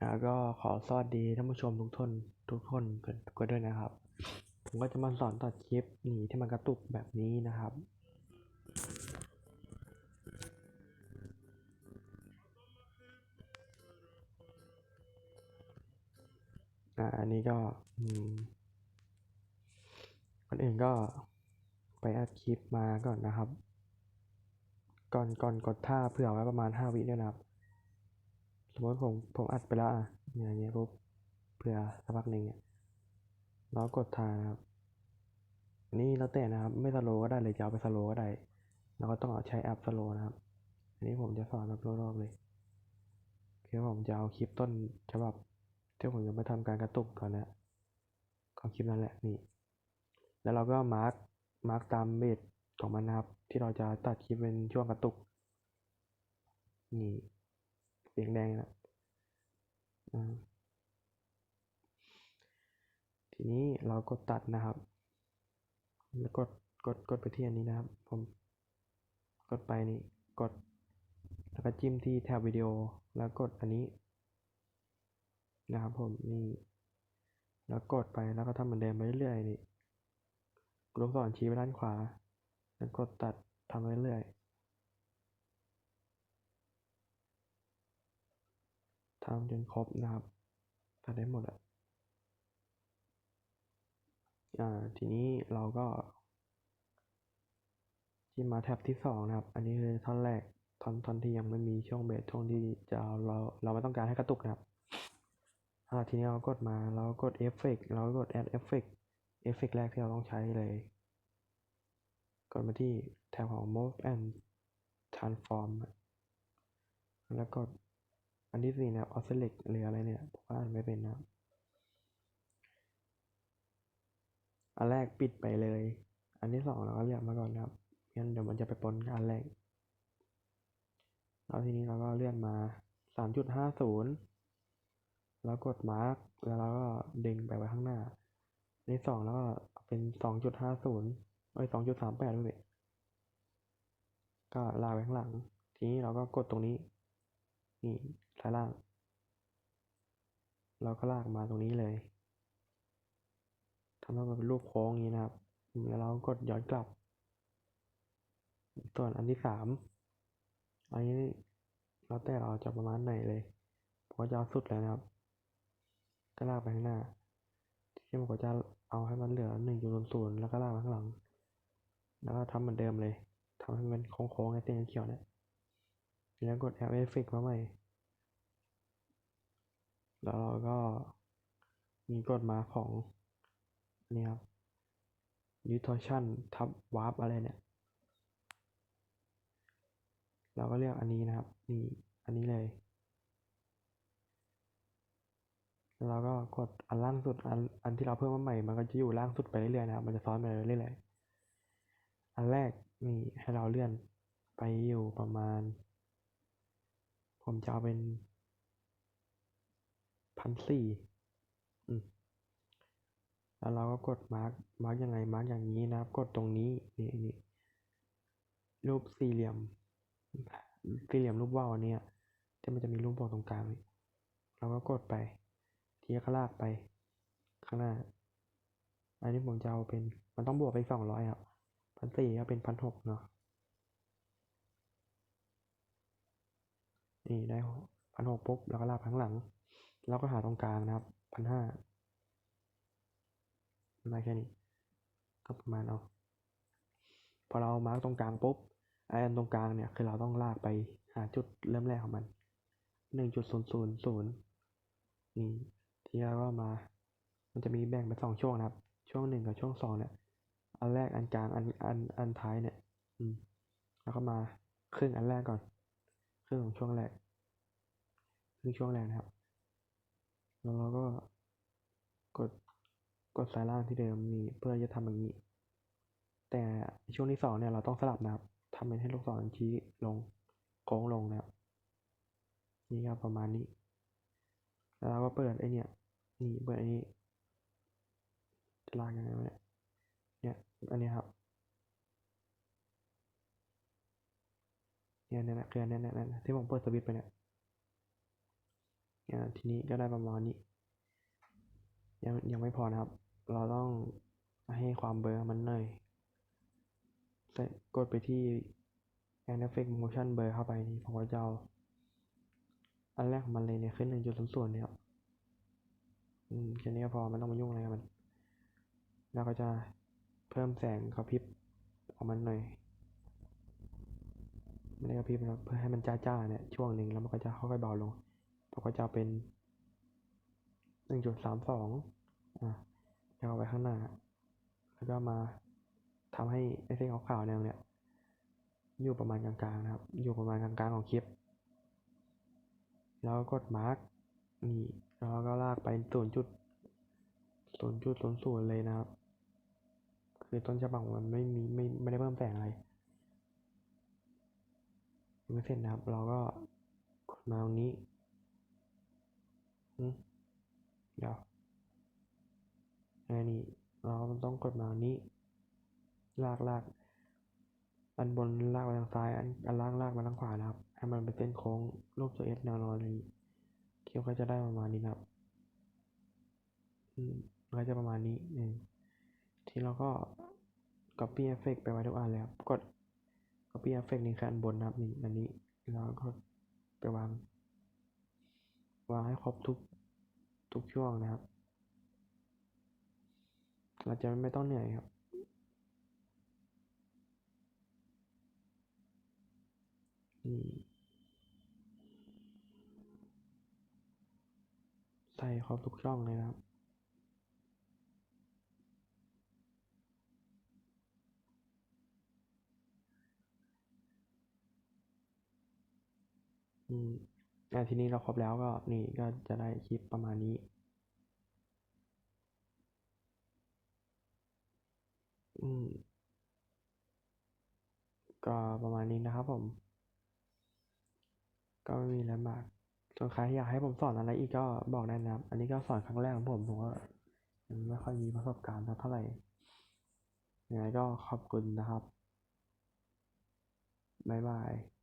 แล้วก็ขอสวัสดีท่านผู้ชมทุกท่านทุกคนกันก็ด้วยนะครับ ผมก็จะมาสอนตัดคลิปหนีที่มันกระตุกแบบนี้นะครับ อ่าอันนี้ก็อืมคนอื่นก็ไปอัดคลิปมาก่อนนะครับ ก่อนก่อนกดท่าเผื่อไว้ประมาณห้าวิด้วยนะครับ สมมติผมผมอัดไปแล้วอะอย่างเงี้ยปุ๊บเผื่อสักพักหนึ่งเนี่ยแล้วกดท่านะครับนนี้แล้วแต่นะครับ ไม่สโลว์ก็ได้เลยจะเอาไปสโลว์ก็ได้แล้วก็ต้องเอาใช้แอปสโลว์นะครับ อันนี้ผมจะสอนแบบรอบๆเลยคือผมจะเอาคลิปต้นฉบับที่ผมจะไปทำการกระตุกก่อนนะของคลิปนั้นแหละนี่ แล้วเราก็มาร์กมาร์กตามเบสของมันนะครับ ที่เราจะตัดคลิปเป็นช่วงกระตุก นี่เสียงแดงนะ ทีนี้เรากดตัดนะครับ แล้วกดกดกดไปที่อันนี้นะครับ ผมกดไปนี่กด แล้วก็จิ้มที่แท็บวิดีโอแล้วกดอันนี้ นะครับผมนี่แล้วกดไปแล้วก็ทำเหมือนเดิมไปเรื่อยๆนี่ลูกศรชี้ไปด้านขวา แล้วกดตัดทำไปเรื่อยๆ ทำจนครบนะครับตัดได้หมดอะอ่าทีนี้เราก็จิ้มมาแท็บที่สองนะครับ อันนี้คือท่อนแรกท่อนท่อนที่ยังไม่มีช่วงเบสช่วงที่จะเราเราไม่ต้องการให้กระตุกนะครับอ่าทีนี้เรากดมาเรากดเอฟเฟกเรากด add effect เอฟเฟกแรกที่เราต้องใช้เลย กดมาที่แถบของ move and transform แล้วกด อันที่สี่นะครับ oscillate หรืออะไรเนี่ยผมอ่านไม่เป็นนะครับอันแรกปิดไปเลย อันที่สองเราก็เลือกมาก่อนครับงั้นเดี๋ยวมันจะไปปนกับอันแรกแล้วทีนี้เราก็เลื่อนมาสามจุดห้าศูนย์แล้วกดมาร์กแล้วเราก็ดึงไปไว้ข้างหน้าอันที่สองแล้วก็เป็นสองจุดห้าศูนย์ไอ้สองจุดสามแปดด้วยก็ลากไปข้างหลัง ทีนี้เราก็กดตรงนี้ นี่ ซ้ายล่าง เราก็ลากมาตรงนี้เลยทำให้มันเป็นรูปโค้งอย่างนี้นะครับ แล้วเรากดย้อนกลับ ส่วนอันที่สามอันนี้แล้วแต่เราจะประมาณไหนเลยผมจะเอาสุดเลยนะครับ ก็ลากไปข้างหน้าที่ผมก็จะเอาให้มันเหลือหนึ่งจุดศูนย์แล้วก็ลากมาข้างหลัง แล้วก็ทำเหมือนเดิมเลยทำให้มันโค้งๆในเส้นเขียวเนี่ยแล้วกด Add Effect มาใหม่ แล้วเราก็มีกดมาของนี่ครับ Distortion ทับ Warp อะไรเนี่ย เราก็เลือกอันนี้นะครับ นี่ อันนี้เลยแล้วเราก็กดอันล่างสุดอันอันที่เราเพิ่มมาใหม่ มันก็จะอยู่ล่างสุดไปเรื่อยๆนะครับ มันจะซ้อนไปเรื่อยๆ อันแรกนี่ให้เราเลื่อนไปอยู่ประมาณ ผมจะเอาเป็น พันสี่อืมแล้วเราก็กดมาร์กมาร์กยังไง มาร์กอย่างนี้นะครับ กดตรงนี้นี่นี่รูปสี่เหลี่ยม สี่เหลี่ยมรูปว่าวอันเนี้ยที่มันจะมีรูปบอกตรงกลางเราก็กดไป ทีก็ลากไป ข้างหน้า อันนี้ผมจะเอาเป็น มันต้องบวกไปสองร้อยครับพันสี่ก็เป็นพันหกเนาะ นี่ได้พันหกปุ๊บ แล้วก็ลากข้างหลัง แล้วก็หาตรงกลางนะครับพันห้าได้แค่นี้ ก็ประมาณเอาพอเรามาร์กตรงกลางปุ๊บไอ้อันตรงกลางเนี่ยคือเราต้องลากไปหาจุดเริ่มแรกของมันหนึ่งจุดศูนย์ศูนย์ศูนย์นี่ทีเราก็มา มันจะมีแบ่งเป็นสองช่วงนะครับ ช่วงหนึ่งกับช่วงสองเนี่ย อันแรกอันกลางอันอันอันท้ายเนี่ย อืม แล้วก็มาครึ่งอันแรกก่อน ครึ่งของช่วงแรก ครึ่งช่วงแรกนะครับ แล้วเราก็กดกดสายล่างที่เดิมนี่เพื่อจะทำอย่างนี้ แต่ช่วงที่สองเนี่ยเราต้องสลับนะครับทำเป็นให้ลูกศรชี้ลงโค้งลงนะครับนี่ครับประมาณนี้ แล้วเราก็เปิดไอเนี่ยนี่เปิดอันนี้จะลากยังไงวะเนี่ยเนี่ยอันนี้ครับเนี่ยเนี่ยคืออันเนี้ยเนี่ยที่ผมเปิดสวิตช์ไปเนี่ย อ่าทีนี้ก็ได้ประมาณนี้ ยังยังไม่พอนะครับ เราต้องให้ความเบลอมันหน่อยกดไปที่ Add Effect Motion Blur เข้าไปนี่ผมก็จะเอาอันแรกของมันเลยเนี่ยขึ้นหนึ่งจุดศูนย์ศูนเนี่ยครับอืมแค่นี้ก็พอไม่ต้องมายุ่งอะไรกับมัน แล้วก็จะเพิ่มแสงกระพริบของมันหน่อยไม่ได้กระพริบนะเพื่อให้มันจ้าๆเนี่ยช่วงหนึ่งแล้วมันก็จะค่อยๆเบาลง ผมก็จะเอาเป็นหนึ่งจุดสามสองอะยาวไปข้างหน้า แล้วก็มาทำให้ไอเส้นขาวๆแนวเนี่ยอยู่ประมาณกลางๆนะครับ อยู่ประมาณกลางๆของคลิป แล้วก็กดมาร์กนี่แล้วก็ลากไปศูนย์จุดศูนย์จุดศูนย์ศูนย์เลยนะครับ คือต้นฉบับมันไม่มีไม่ไม่ได้เพิ่มแสงอะไรไม่เสร็จนะครับ เราก็กดมาตรงนี้ เดี๋ยวอันนี้เราก็ต้องกดมาตรงนี้ ลากลากอันบนลากไปทางซ้ายอันอันล่างลากมาทางขวานะครับให้มันเป็นเส้นโค้งรูปตัวเอสแนวนอนนี้เคียวก็จะได้ประมาณนี้นะครับอืมมันก็จะประมาณนี้หนึ่งทีเราก็ copy effect ไปไว้ทุกอันเลยครับกด copy effect นี่คืออันบนนะครับนี่อันนี้แล้วก็ไปวาง วางให้ครบทุกทุกช่วงนะครับ เราจะไม่ต้องเหนื่อยครับ ใส่ครบทุกช่องเลยนะครับอืม อะทีนี้เราครบแล้วก็นี่ก็จะได้คลิปประมาณนี้ อืม ก็ประมาณนี้นะครับผม ก็ไม่มีอะไรมากส่วนใครอยากให้ผมสอนอะไรอีกก็บอกได้นะครับ อันนี้ก็สอนครั้งแรกของผมผมก็ไม่ค่อยมีประสบการณ์เท่าไหร่ยังไงก็ขอบคุณนะครับ บ๊ายบาย